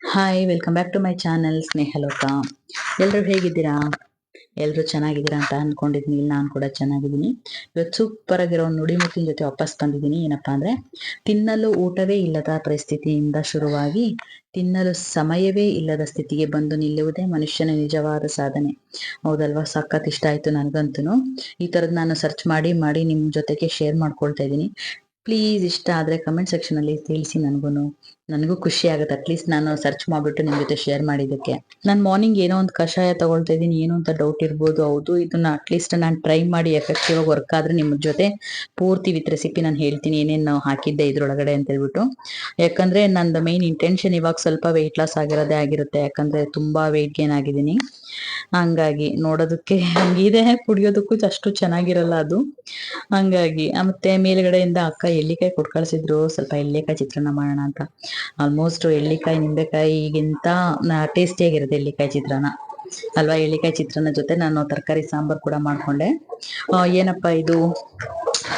Hi welcome back to my channel Snehaloka ಎಲ್ಲರೂ ಹೇಗಿದ್ದೀರಾ? ಎಲ್ಲರೂ ಚೆನ್ನಾಗಿದ್ದೀರಾ ಅಂತ ಅನ್ಕೊಂಡಿದ್ದೀನಿ ಇಲ್ಲಿ ನಾನು ಕೂಡ ಚೆನ್ನಾಗಿದ್ದೀನಿ. ಇವತ್ತು ಸೂಪರ್ ಆಗಿರೋ ನುಡಿಮುತ್ತಿನ ಜೊತೆ ವಾಪಸ್ ಬಂದಿದ್ದೀನಿ. ಏನಪ್ಪಾ ಅಂದ್ರೆ, ತಿನ್ನಲು ಊಟವೇ ಇಲ್ಲದ ಪರಿಸ್ಥಿತಿಯಿಂದ ಶುರುವಾಗಿ ತಿನ್ನಲು ಸಮಯವೇ ಇಲ್ಲದ ಸ್ಥಿತಿಗೆ ಬಂದು ನಿಲ್ಲುವುದೇ ಮನುಷ್ಯನ ನಿಜವಾದ ಸಾಧನೆ. ಹೌದಲ್ವಾ? ಸಖತ್ ಇಷ್ಟ ಆಯ್ತು ನನಗಂತೂ ಈ ತರದ್ ನಾನು ಸರ್ಚ್ ಮಾಡಿ ಮಾಡಿ ನಿಮ್ ಜೊತೆಗೆ ಶೇರ್ ಮಾಡ್ಕೊಳ್ತಾ ಇದ್ದೀನಿ. ಪ್ಲೀಸ್ ಇಷ್ಟ ಆದ್ರೆ ಕಮೆಂಟ್ ಸೆಕ್ಷನ್ ಅಲ್ಲಿ ತಿಳಿಸಿ ನನಗೂ ನನಗೂ ಖುಷಿ ಆಗುತ್ತೆ. ಅಟ್ಲೀಸ್ಟ್ ನಾನು ಸರ್ಚ್ ಮಾಡ್ಬಿಟ್ಟು ನಿಮ್ಮ ಜೊತೆ ಶೇರ್ ಮಾಡಿದ್ದಕ್ಕೆ. ನಾನು ಮಾರ್ನಿಂಗ್ ಏನೋ ಒಂದು ಕಷಾಯ ತಗೊಳ್ತಾ ಇದ್ದೀನಿ. ಏನು ಅಂತ ಡೌಟ್ ಇರ್ಬೋದು. ಹೌದು, ಇದನ್ನ ಅಟ್ಲೀಸ್ಟ್ ನಾನು ಟ್ರೈ ಮಾಡಿ ಎಫೆಕ್ಟಿವ್ ಆಗಿ ವರ್ಕ್ ಆದ್ರೆ ನಿಮ್ಮ ಜೊತೆ ಪೂರ್ತಿ ವಿತ್ ರೆಸಿಪಿ ನಾನು ಹೇಳ್ತೀನಿ. ಏನೇನು ಹಾಕಿದ್ದೆ ಇದ್ರೊಳಗಡೆ ಅಂತ ಹೇಳ್ಬಿಟ್ಟು. ಯಾಕಂದ್ರೆ ನಂದು ಮೈನ್ ಇಂಟೆನ್ಷನ್ ಇವಾಗ ಸ್ವಲ್ಪ ವೆಯ್ಟ್ ಲಾಸ್ ಆಗಿರೋದೇ ಆಗಿರುತ್ತೆ. ಯಾಕಂದ್ರೆ ತುಂಬಾ ವೆಯ್ಟ್ ಗೇನ್ ಆಗಿದ್ದೀನಿ. ಹಂಗಾಗಿ ನೋಡೋದಕ್ಕೆ ಹಂಗಿದೆ. ಕುಡಿಯೋದಕ್ಕೂ ಅಷ್ಟು ಚೆನ್ನಾಗಿರಲ್ಲ ಅದು. ಹಂಗಾಗಿ ಮತ್ತೆ ಮೇಲ್ಗಡೆಯಿಂದ ಅಕ್ಕ ಎಲ್ಲಿಕಾಯಿ ಕೊಟ್ಟು ಕಳ್ಸಿದ್ರು. ಸ್ವಲ್ಪ ಎಲ್ಲಿಕಾಯಿ ಚಿತ್ರಾನ್ನ ಮಾಡೋಣ ಅಂತ. ಆಲ್ಮೋಸ್ಟ್ ಎಳ್ಳಿಕಾಯಿ ನಿಂಬೆಕಾಯಿಗಿಂತ ಟೇಸ್ಟಿಯಾಗಿರುತ್ತೆ ಎಳ್ಳಿಕಾಯಿ ಚಿತ್ರಾನ್ನ. ಅಲ್ವಾ? ಎಳ್ಳಿಕಾಯಿ ಚಿತ್ರಾನ್ನ ಜೊತೆ ನಾನು ತರಕಾರಿ ಸಾಂಬಾರ್ ಕೂಡ ಮಾಡ್ಕೊಂಡೆ. ಏನಪ್ಪಾ ಇದು?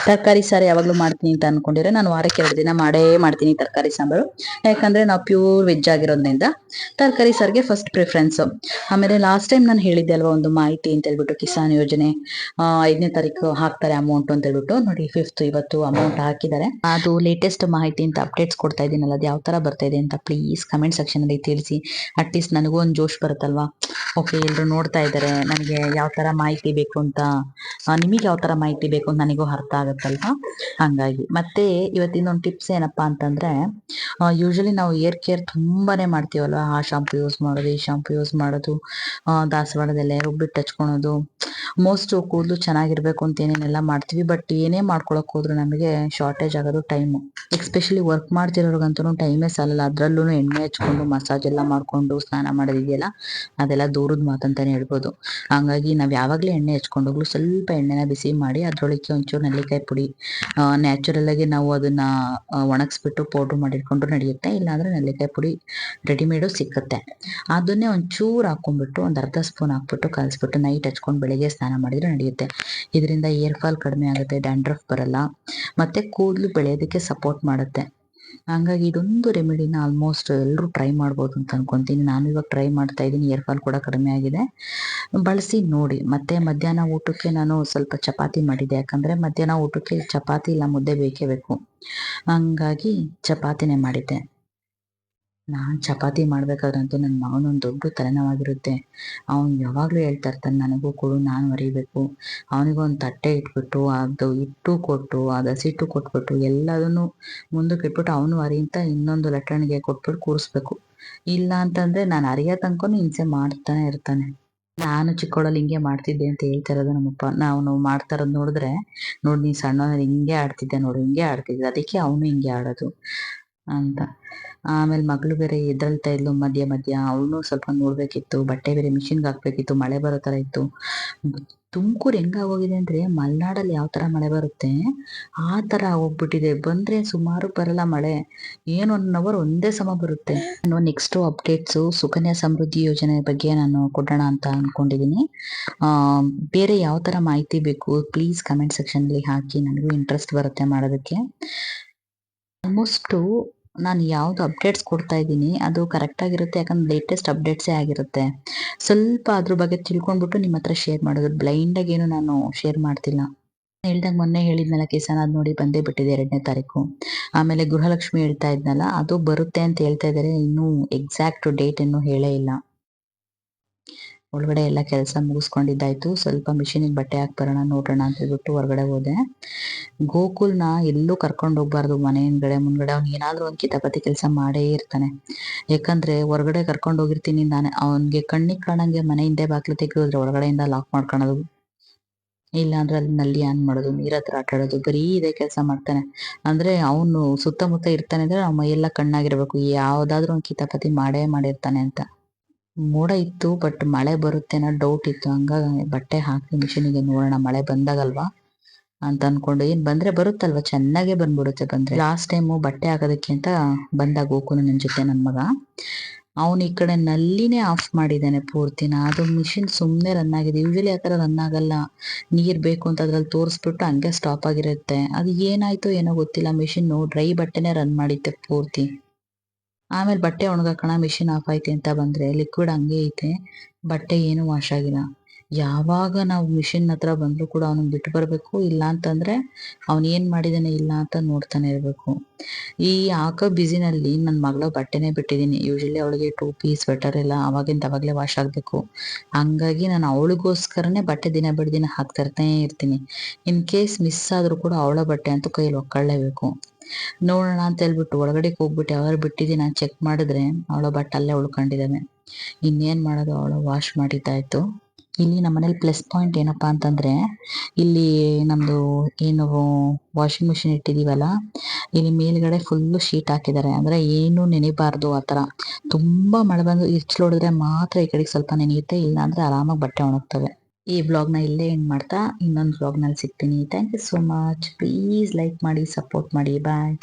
ತರಕಾರಿ ಸಾರು ಯಾವಾಗ್ಲೂ ಮಾಡ್ತೀನಿ ಅಂತ ಅನ್ಕೊಂಡಿದ್ರೆ ನಾನು ವಾರಕ್ಕೆ ಎರಡು ದಿನ ಮಾಡೇ ಮಾಡ್ತೀನಿ ತರಕಾರಿ ಸಾಂಬಾರು. ಯಾಕಂದ್ರೆ ನಾವು ಪ್ಯೂರ್ ವೆಜ್ ಆಗಿರೋದ್ರಿಂದ ತರಕಾರಿ ಸಾರಿಗೆ ಫಸ್ಟ್ ಪ್ರಿಫರೆನ್ಸ್ ಆಮೇಲೆ ಲಾಸ್ಟ್ ಟೈಮ್ ನಾನು ಹೇಳಿದ್ದೆ ಅಲ್ವಾ ಒಂದು ಮಾಹಿತಿ ಅಂತ ಹೇಳ್ಬಿಟ್ಟು ಕಿಸಾನ್ ಯೋಜನೆ ಐದನೇ ತಾರೀಕು ಹಾಕ್ತಾರೆ ಅಮೌಂಟ್ ಅಂತ ಹೇಳ್ಬಿಟ್ಟು. ನೋಡಿ ಫಿಫ್ತ್ ಇವತ್ತು ಅಮೌಂಟ್ ಹಾಕಿದ್ದಾರೆ. ಅದು ಲೇಟೆಸ್ಟ್ ಮಾಹಿತಿ ಅಂತ ಅಪ್ಡೇಟ್ಸ್ ಕೊಡ್ತಾ ಇದ್ದೀನಲ್ಲ, ಅದು ಯಾವ ತರ ಬರ್ತಾ ಇದೆ ಅಂತ ಪ್ಲೀಸ್ ಕಮೆಂಟ್ ಸೆಕ್ಷನ್ ಅಲ್ಲಿ ತಿಳಿಸಿ. ಅಟ್ಲೀಸ್ಟ್ ನನಗೂ ಒಂದು ಜೋಶ್ ಬರುತ್ತಲ್ವಾ? ಓಕೆ ಎಲ್ರು ನೋಡ್ತಾ ಇದ್ದಾರೆ ನನಗೆ ಯಾವ ತರ ಮಾಹಿತಿ ಬೇಕು ಅಂತ ನಿಮಗೆ ಯಾವ ತರ ಮಾಹಿತಿ ಬೇಕು ಅಂತ ನನಗೂ ಅರ್ಥ ಆಗುತ್ತಲ್ವಾ? ಹಂಗಾಗಿ ಮತ್ತೆ ಇವತ್ತಿನ ಒಂದು ಟಿಪ್ಸ್ ಏನಪ್ಪಾ ಅಂತಂದ್ರೆ ಯೂಶಲಿ ನಾವು ಏರ್ ಕೇರ್ ತುಂಬಾನೇ ಮಾಡ್ತೀವಲ್ವಾ? ಆ ಶಾಂಪು ಯೂಸ್ ಮಾಡೋದು ಈ ಶಾಂಪು ಯೂಸ್ ಮಾಡೋದು ಆ, ದಾಸವಾಳದೆಲೆ ರುಬ್ಬಿಟ್ಟು ಹಚ್ಕೊಳೋದು. ಮೋಸ್ಟ್ ಕೂದಲು ಚೆನ್ನಾಗಿರ್ಬೇಕು ಅಂತ ಏನೇನೆಲ್ಲ ಮಾಡ್ತೀವಿ ಬಟ್ ಏನೇ ಮಾಡ್ಕೊಳಕ್ ಹೋದ್ರು ನಮಗೆ ಶಾರ್ಟೇಜ್ ಆಗೋದು ಟೈಮು ಎಸ್ಪೆಷಲಿ ವರ್ಕ್ ಮಾಡ್ತಿರೋರ್ಗಂತೂ ಟೈಮೇ ಸಾಲಲ್ಲ ಅದ್ರಲ್ಲೂ ಎಣ್ಣೆ ಹಚ್ಕೊಂಡು ಮಸಾಜ್ ಎಲ್ಲ ಮಾಡ್ಕೊಂಡು ಸ್ನಾನ ಮಾಡೋದಿದೆಯಲ್ಲ ಅದೆಲ್ಲ ದೂರದ ಮಾತಂತಾನೆ ಹೇಳ್ಬೋದು. ಹಂಗಾಗಿ ನಾವು ಯಾವಾಗಲೇ ಎಣ್ಣೆ ಹಚ್ಕೊಂಡೋಗ್ಲು ಸ್ವಲ್ಪ ಎಣ್ಣೆನ ಬಿಸಿ ಮಾಡಿ ಅದರೊಳಗೆ ಒಂಚೂರು ನೆಲ್ಲಿಕಾಯಿ ಪುಡಿ ನ್ಯಾಚುರಲ್ ಆಗಿ ನಾವು ಅದನ್ನ ಒಣಗಿಸ್ಬಿಟ್ಟು ಪೌಡ್ರ್ ಮಾಡಿಟ್ಕೊಂಡ್ರು ನಡೆಯುತ್ತೆ. ಇಲ್ಲಾಂದ್ರೆ ನೆಲ್ಲಿಕಾಯಿ ಪುಡಿ ರೆಡಿಮೇಡು ಸಿಕ್ಕತ್ತೆ. ಅದನ್ನೇ ಒಂಚೂರು ಹಾಕೊಂಡ್ಬಿಟ್ಟು ಒಂದು ಅರ್ಧ ಸ್ಪೂನ್ ಹಾಕ್ಬಿಟ್ಟು ಕಲಿಸ್ಬಿಟ್ಟು ನೈಟ್ ಹಚ್ಕೊಂಡು ಬೆಳಿಗ್ಗೆ ಸ್ನಾನ ಮಾಡಿದ್ರೆ ನಡೆಯುತ್ತೆ. ಇದರಿಂದ ಏರ್ ಫಾಲ್ ಕಡಿಮೆ ಆಗುತ್ತೆ ಡ್ಯಾಂಡ್ರಫ್ ಬರಲ್ಲ. ಮತ್ತೆ ಕೂದಲು ಬೆಳೆಯೋದಕ್ಕೆ ಸಪೋರ್ಟ್ ಮಾಡುತ್ತೆ. ಹಂಗಾಗಿ ಇದೊಂದು ರೆಮಿಡಿನ ಆಲ್ಮೋಸ್ಟ್ ಎಲ್ಲರೂ ಟ್ರೈ ಮಾಡ್ಬೋದು ಅಂತ ಅನ್ಕೊಂತೀನಿ. ನಾನು ಇವಾಗ ಟ್ರೈ ಮಾಡ್ತಾ ಇದ್ದೀನಿ. ಏರ್ ಫಾಲ್ ಕೂಡ ಕಡಿಮೆ ಆಗಿದೆ. ಬಳಸಿ ನೋಡಿ. ಮತ್ತೆ ಮಧ್ಯಾಹ್ನ ಊಟಕ್ಕೆ ನಾನು ಸ್ವಲ್ಪ ಚಪಾತಿ ಮಾಡಿದ್ದೆ ಯಾಕಂದ್ರೆ ಮಧ್ಯಾಹ್ನ ಊಟಕ್ಕೆ ಚಪಾತಿ ಇಲ್ಲ, ಮುದ್ದೆ ಬೇಕೇ ಬೇಕು. ಹಂಗಾಗಿ ಚಪಾತಿನೇ ಮಾಡಿದ್ದೆ. ನಾನ್ ಚಪಾತಿ ಮಾಡ್ಬೇಕಾದ್ರಂತೂ ನನ್ನ ಮಗನೊಂದು ದೊಡ್ಡ ತಲೆನೋವಾಗಿರುತ್ತೆ. ಅವನ್ ಯಾವಾಗ್ಲೂ ಹೇಳ್ತಾ ಇರ್ತಾನೆ, ನನಗೂ ಕೊಡು, ನಾನು ಹೊರಿಬೇಕು ಅವನಿಗೊಂದು ತಟ್ಟೆ ಇಟ್ಬಿಟ್ಟು, ಅದು ಹಿಟ್ಟು ಕೊಟ್ಟು, ಅದು ಹಸಿಟ್ಟು ಕೊಟ್ಬಿಟ್ಟು, ಎಲ್ಲದನ್ನು ಮುಂದಕ್ಕೆ ಇಟ್ಬಿಟ್ಟು ಅವನು ಅರಿಯಂತ ಇನ್ನೊಂದು ಲಟ್ಟಣಿಗೆ ಕೊಟ್ಬಿಟ್ಟು ಕೂರಿಸ್ಬೇಕು. ಇಲ್ಲ ಅಂತಂದ್ರೆ ನಾನು ಅರಿಯೋ ತನಕನೂ ಹಿಂಸೆ ಮಾಡ್ತಾನೆ ಇರ್ತಾನೆ. ನಾನು ಚಿಕ್ಕವಳಲ್ಲಿ ಹಿಂಗೆ ಮಾಡ್ತಿದ್ದೆ ಅಂತ ಹೇಳ್ತಾ ಇರೋದು ನಮ್ಮಪ್ಪ. ನಾವು ಮಾಡ್ತಾ ಇರೋದು ನೋಡಿದ್ರೆ, ನೋಡಿ ನೀನ್ ಸಣ್ಣ ಹಿಂಗೆ ಆಡ್ತಿದ್ದೆ ನೋಡು, ಹಿಂಗೆ ಆಡ್ತಿದ್ದೆ. ಅದಕ್ಕೆ ಅವನು ಹಿಂಗೆ ಆಡೋದು. ಅಂತ. ಆಮೇಲೆ ಮಗಳು ಬೇರೆ ಎದ್ದಳ್ತಾ ಇದ್ಲು, ಮಧ್ಯ ಮಧ್ಯ. ಅವನು ಸ್ವಲ್ಪ ನೋಡ್ಬೇಕಿತ್ತು, ಬಟ್ಟೆ ಬೇರೆ ಮಿಷಿನ್ಗೆ ಹಾಕ್ಬೇಕಿತ್ತು, ಮಳೆ ಬರೋ ತರ ಇತ್ತು. ತುಮಕೂರು ಹೆಂಗಾಗೋಗಿದೆ ಅಂದ್ರೆ ಮಲೆನಾಡಲ್ಲಿ ಯಾವ ತರ ಮಳೆ ಬರುತ್ತೆ? ಆ ತರ ಹೋಗ್ಬಿಟ್ಟಿದೆ. ಬಂದ್ರೆ ಸುಮಾರು ಬರಲ್ಲ ಮಳೆ. ಏನು ಒನ್ ಅವರ್ ಒಂದೇ ಸಮ ಬರುತ್ತೆ. ನಾನು ನೆಕ್ಸ್ಟ್ ಅಪ್ಡೇಟ್ಸ್ ಸುಕನ್ಯಾ ಸಮೃದ್ಧಿ ಯೋಜನೆ ಬಗ್ಗೆ ನಾನು ಕೊಡೋಣ ಅಂತ ಅನ್ಕೊಂಡಿದೀನಿ. ಆ, ಬೇರೆ ಯಾವ ತರ ಮಾಹಿತಿ ಬೇಕು? ಪ್ಲೀಸ್ ಕಮೆಂಟ್ ಸೆಕ್ಷನ್ ಅಲ್ಲಿ ಹಾಕಿ. ನನಗೂ ಇಂಟ್ರೆಸ್ಟ್ ಬರುತ್ತೆ ಮಾಡೋದಕ್ಕೆ. ಆಲ್ಮೋಸ್ಟ್ ನಾನು ಯಾವ್ದು ಅಪ್ಡೇಟ್ಸ್ ಕೊಡ್ತಾ ಇದ್ದೀನಿ, ಅದು ಕರೆಕ್ಟ್ ಆಗಿರುತ್ತೆ, ಯಾಕಂದ್ರೆ ಲೇಟೆಸ್ಟ್ ಅಪ್ಡೇಟ್ಸೇ ಆಗಿರುತ್ತೆ. ಸ್ವಲ್ಪ ಅದ್ರ ಬಗ್ಗೆ ತಿಳ್ಕೊಂಡ್ಬಿಟ್ಟು ನಿಮ್ಮ ಹತ್ರ ಶೇರ್ ಮಾಡೋದು. ಬ್ಲೈಂಡ್ ಆಗಿ ಏನು ನಾನು ಶೇರ್ ಮಾಡ್ತಿಲ್ಲ. ಹೇಳ್ದಾಗ ಮೊನ್ನೆ ಹೇಳಿದ್ನಲ್ಲ ಕಿಸಾನ್ ಅದು ನೋಡಿ ಬಂದೇ ಬಿಟ್ಟಿದೆ ಎರಡನೇ ತಾರೀಕು. ಆಮೇಲೆ ಗೃಹಲಕ್ಷ್ಮಿ ಹೇಳ್ತಾ ಇದ್ನಲ್ಲ, ಅದು ಬರುತ್ತೆ ಅಂತ ಹೇಳ್ತಾ ಇದ್ದಾರೆ ಇನ್ನೂ ಎಕ್ಸಾಕ್ಟ್ ಡೇಟ್ ಇನ್ನೂ ಹೇಳೇ ಇಲ್ಲ. ಒಳಗಡೆ ಎಲ್ಲ ಕೆಲಸ ಮುಗಿಸ್ಕೊಂಡಿದ್ದಾಯ್ತು. ಸ್ವಲ್ಪ ಮಿಷಿನಿಗೆ ಬಟ್ಟೆ ಹಾಕ್ ಬರೋಣ, ನೋಡೋಣ ಅಂತ ಹೇಳ್ಬಿಟ್ಟು ಹೊರಗಡೆ ಹೋದೆ. ಗೋಕುಲ್ನ ಎಲ್ಲೂ ಕರ್ಕೊಂಡು ಹೋಗ್ಬಾರ್ದು ಮನೆ ಹಿಂದ್ಗಡೆ ಮುಂದ್ಗಡೆ ಅವ್ನು ಏನಾದ್ರೂ ಒಂದ್ ಕಿತಾಪತಿ ಕೆಲಸ ಮಾಡೇ ಇರ್ತಾನೆ. ಯಾಕಂದ್ರೆ ಹೊರಗಡೆ ಕರ್ಕೊಂಡು ಹೋಗಿರ್ತೀನಿ ನಾನೇ. ಅವನಿಗೆ ಕಣ್ಣಿಗೆ ಕಾಣಂಗೆ ಮನೆ ಹಿಂದೆ ಬಾಕ್ಲು ತೆಗೆದ್ರೆ ಒಳಗಡೆಯಿಂದ ಲಾಕ್ ಮಾಡ್ಕೊಳೋದು. ಇಲ್ಲ ಅಂದ್ರೆ ಅಲ್ಲಿ ನಲ್ಲಿ ಆನ್ ಮಾಡೋದು, ನೀರ ಹತ್ರ ಆಟ ಆಡೋದು, ಬರೀ ಇದೇ ಕೆಲಸ ಮಾಡ್ತಾನೆ. ಅಂದ್ರೆ ಅವನು ಸುತ್ತಮುತ್ತ ಇರ್ತಾನೆ ಅಂದ್ರೆ ನಾವು ಮೈಯೆಲ್ಲ ಕಣ್ಣಾಗಿರ್ಬೇಕು. ಯಾವ್ದಾದ್ರು ಒಂದ್ ಕಿತಾಪತಿ ಮಾಡೇ ಮಾಡಿರ್ತಾನೆ ಅಂತ. ಮೋಡ ಇತ್ತು ಬಟ್ ಮಳೆ ಬರುತ್ತೆ ಅನ್ನೋ ಡೌಟ್ ಇತ್ತು. ಹಂಗಾಗಿ ಬಟ್ಟೆ ಹಾಕಿ ಮಿಷಿನಿಗೆ ನೋಡೋಣ, ಮಳೆ ಬಂದಾಗಲ್ವಾ ಅಂತ ಅನ್ಕೊಂಡು. ಏನ್ ಬಂದ್ರೆ ಬರುತ್ತಲ್ವಾ? ಚೆನ್ನಾಗೆ ಬಂದ್ಬಿಡುತ್ತೆ ಬಂದ್ರೆ. ಲಾಸ್ಟ್ ಟೈಮು ಬಟ್ಟೆ ಹಾಕೋದಕ್ಕೆ ಅಂತ ಬಂದಾಗ ಗೋಕುಲ್ ನನ್ನ ಜೊತೆ ನನ್ ಮಗ, ಅವನು ಈ ಕಡೆ ನಲ್ಲಿನೇ ಆಫ್ ಮಾಡಿದ್ದಾನೆ ಪೂರ್ತಿನ ಅದು ಮಿಷಿನ್ ಸುಮ್ಮನೆ ರನ್ ಆಗಿದೆ. ಯೂಶಲಿ ಆತರ ರನ್ ಆಗಲ್ಲ. ನೀರ್ ಬೇಕು ಅಂತ ಅದ್ರಲ್ಲಿ ತೋರಿಸ್ಬಿಟ್ಟು ಹಂಗೆ ಸ್ಟಾಪ್ ಆಗಿರುತ್ತೆ. ಅದು ಏನಾಯ್ತು ಏನೋ ಗೊತ್ತಿಲ್ಲ. ಮಿಷಿನ್ ಡ್ರೈ ಬಟ್ಟೆನೆ ರನ್ ಮಾಡಿತ್ತೆ ಪೂರ್ತಿ. ಆಮೇಲೆ ಬಟ್ಟೆ ಒಣಗಾಕೋಣ ಮಿಷಿನ್ ಆಫ್ ಐತೆ ಅಂತ ಬಂದ್ರೆ ಲಿಕ್ವಿಡ್ ಹಂಗೆ ಐತೆ, ಬಟ್ಟೆ ಏನು ವಾಶ್ ಆಗಿಲ್ಲ. ಯಾವಾಗ ನಾವು ಮಿಷಿನ್ ಹತ್ರ ಬಂದ್ರು ಕೂಡ ಅವನಿಗೆ ಬಿಟ್ಟು ಬರಬೇಕು, ಇಲ್ಲ ಅಂತಂದ್ರೆ ಅವನ್ ಏನ್ ಮಾಡಿದಾನೆ ಇಲ್ಲ ಅಂತ ನೋಡ್ತಾನೆ ಇರ್ಬೇಕು. ಈ ಹಾಕೋ ಬಿಸಿನಲ್ಲಿ ನನ್ನ ಮಗಳ ಬಟ್ಟೆನೆ ಬಿಟ್ಟಿದೀನಿ. ಯೂಶಲಿ ಅವಳಿಗೆ ಟೋಪಿ ಸ್ವೆಟರ್ ಎಲ್ಲ ಅವಾಗಿಂದ ಅವಾಗ್ಲೇ ವಾಶ್ ಆಗ್ಬೇಕು. ಹಂಗಾಗಿ ನಾನು ಅವಳಿಗೋಸ್ಕರನೇ ಬಟ್ಟೆ ದಿನ ಬಿಡ್ದಿನ ಹಾಕ್ತಾ ಇರ್ತಾನೆ ಇರ್ತೀನಿ. ಇನ್ ಕೇಸ್ ಮಿಸ್ ಆದ್ರೂ ಕೂಡ ಅವಳ ಬಟ್ಟೆ ಅಂತೂ ಕೈಯಲ್ಲಿ ಒಕ್ಕೊಳ್ಳೇಬೇಕು ನೋಡೋಣ ಅಂತ ಹೇಳ್ಬಿಟ್ಟು ಒಳಗಡೆ ಹೋಗ್ಬಿಟ್ಟು ಯಾವ್ದಾರು ಬಿಟ್ಟಿದ್ದೀನಿ ನಾನು ಚೆಕ್ ಮಾಡಿದ್ರೆ ಅವಳ ಬಟ್ಟೆ ಅಲ್ಲೇ ಉಳ್ಕೊಂಡಿದ್ದಾವೆ ಇನ್ನೇನ್ ಮಾಡೋದು ಅವಳು ವಾಶ್ ಮಾಡಿದ್ದಾಯ್ತು ಇಲ್ಲಿ ನಮ್ಮ ಮನೇಲಿ ಪ್ಲಸ್ ಪಾಯಿಂಟ್ ಏನಪ್ಪಾ ಅಂತಂದ್ರೆ, ಇಲ್ಲಿ ನಮ್ದು ಏನು ವಾಷಿಂಗ್ ಮಿಷಿನ್ ಇಟ್ಟಿದೀವಲ್ಲ, ಇಲ್ಲಿ ಮೇಲ್ಗಡೆ ಫುಲ್ಲು ಶೀಟ್ ಹಾಕಿದ್ದಾರೆ. ಅಂದ್ರೆ ಏನು ನೆನಿಬಾರದು ಆ ಥರ. ತುಂಬಾ ಮಳೆ ಬಂದು ಹೊಡೆದ್ರೆ ಮಾತ್ರ ಈ ಕಡೆಗೆ ಸ್ವಲ್ಪ ನೆನೆಯುತ್ತೆ ಇಲ್ಲ ಅಂದ್ರೆ ಆರಾಮಾಗಿ ಬಟ್ಟೆ ಒಣಗ್ತವೆ. ಈ ವ್ಲಾಗ್ನ ಇಲ್ಲೇ ಎಂಡ್ ಮಾಡ್ತಾ ಇನ್ನೊಂದು ವ್ಲಾಗ್ನಲ್ಲಿ ಸಿಗ್ತೀನಿ. Thank you so much please like ಮಾಡಿ ಸಪೋರ್ಟ್ ಮಾಡಿ. ಬಾಯ್